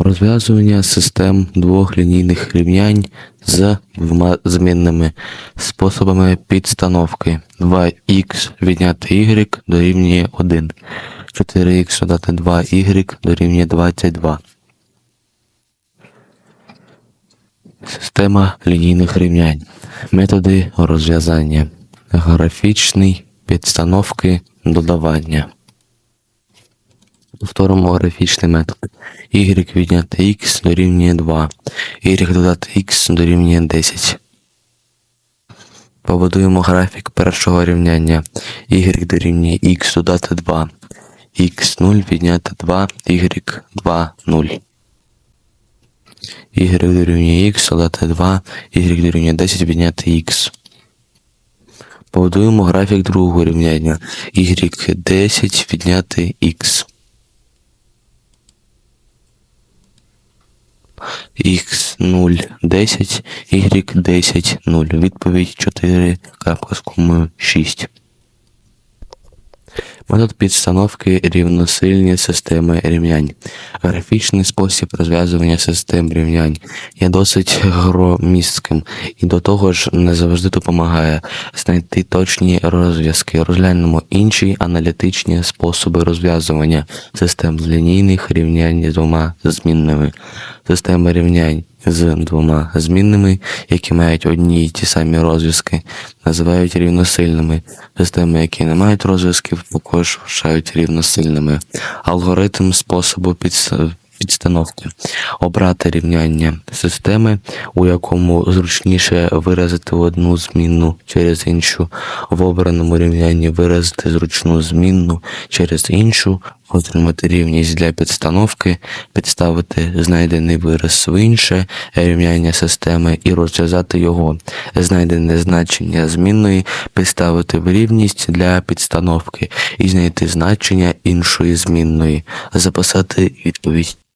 Розв'язування систем двох лінійних рівнянь з двома змінними способами підстановки. 2х відняти y дорівнює 1. 4х додати 2y дорівнює 22. Система лінійних рівнянь. Методи розв'язання. Графічний, підстановки, додавання. Повторимо графічний метод y відняти x дорівнює 2, y додати x дорівнює 10. Побудуємо графік першого рівняння y дорівнює х додати 2, x0 відняти 2, y2 0. y дорівнює х додати 2, y дорівнює 10 відняти х. Побудуємо графік другого рівняння y10 відняти x. X0 10, Y10 0. Відповідь 4 крапка з Метод підстановки рівносильні системи рівнянь. Графічний спосіб розв'язування систем рівнянь є досить громістким і до того ж не завжди допомагає знайти точні розв'язки. Розглянемо інші аналітичні способи розв'язування систем з лінійних рівнянь з двома змінними. Системи рівнянь з двома змінними, які мають одні й ті самі розв'язки, називають рівносильними. Системи, які не мають розв'язків, також вважають рівносильними. Алгоритм способу підс- підстановки. Обрати рівняння системи, у якому зручніше виразити одну змінну через іншу, в обраному рівнянні виразити зручну змінну через іншу, отримати рівність для підстановки, підставити знайдений вираз в інше рівняння системи і розв'язати його. Знайдене значення змінної підставити в рівність для підстановки і знайти значення іншої змінної, записати відповідь.